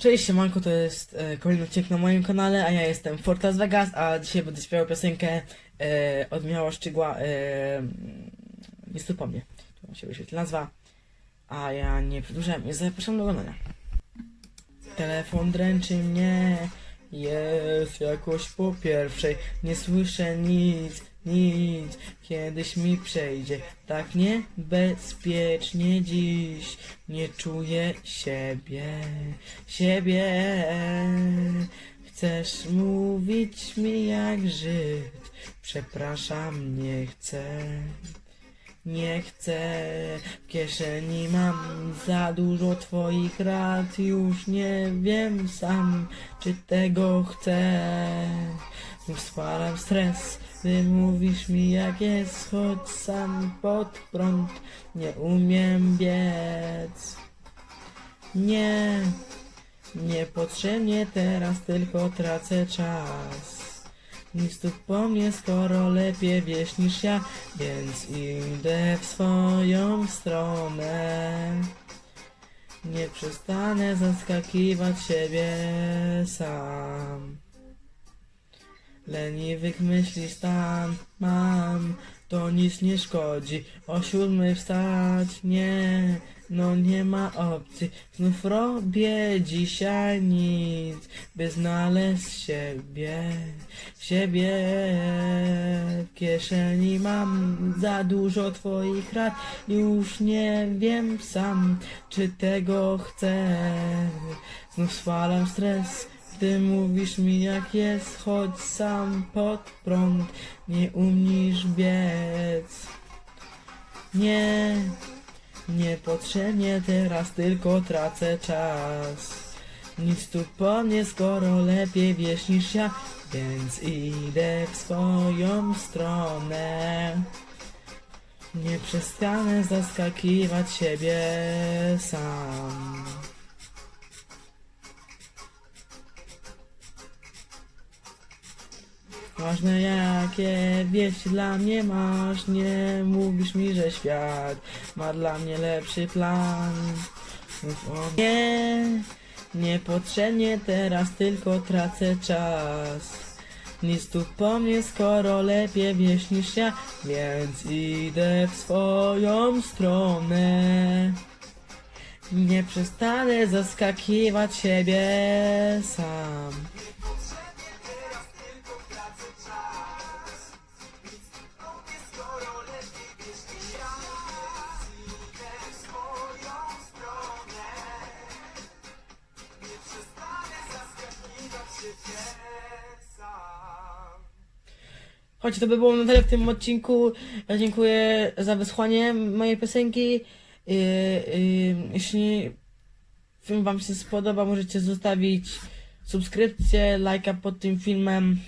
Cześć, siemanko, to jest e, kolejny odcinek na moim kanale, a ja jestem Fortas Vegas, a dzisiaj będę śpiewał piosenkę e, od Michała Szczygła, e, nie stóp po mnie, tu się wyświetli nazwa, a ja nie przedłużam i zapraszam do oglądania. Telefon dręczy mnie, jest jakoś po pierwszej, nie słyszę nic, nic, kiedyś mi przejdzie, tak niebezpiecznie dziś, nie czuję siebie, siebie. Chcesz mówić mi jak żyć, przepraszam, nie chcę. Nie chcę, w kieszeni mam za dużo twoich rad, już nie wiem sam, czy tego chcę. Znów spalam stres, ty mówisz mi jak jest, choć sam pod prąd nie umiem biec. Nie, niepotrzebnie teraz tylko tracę czas. Nic tu po mnie, skoro lepiej wiesz niż ja, więc idę w swoją stronę. Nie przestanę zaskakiwać siebie sam. Leniwych myśli stan mam, to nic nie szkodzi. O siódmej wstać, nie, no nie ma opcji. Znów robię dzisiaj nic, by znaleźć siebie, siebie. W kieszeni mam za dużo twoich rad, już nie wiem sam, czy tego chcę. Znów spalam stres, ty mówisz mi jak jest, choć sam pod prąd nie umiesz biec. Nie, niepotrzebnie teraz tylko tracę czas. Nic tu po mnie, skoro lepiej wiesz niż ja, więc idę w swoją stronę. Nie przestanę zaskakiwać siebie sam. Ważne jakie wieści dla mnie masz, nie mówisz mi, że świat ma dla mnie lepszy plan. Mów o nie, niepotrzebnie teraz tylko tracę czas. Nic tu po mnie, skoro lepiej wiesz niż ja, więc idę w swoją stronę. Nie przestanę zaskakiwać siebie sam. Choć to by było na tyle w tym odcinku. Ja dziękuję za wysłanie mojej piosenki. Yy, yy, jeśli film Wam się spodoba, możecie zostawić subskrypcję, lajka pod tym filmem.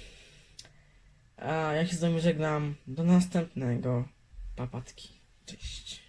A ja się z Wami żegnam. Do następnego. Papatki. Cześć.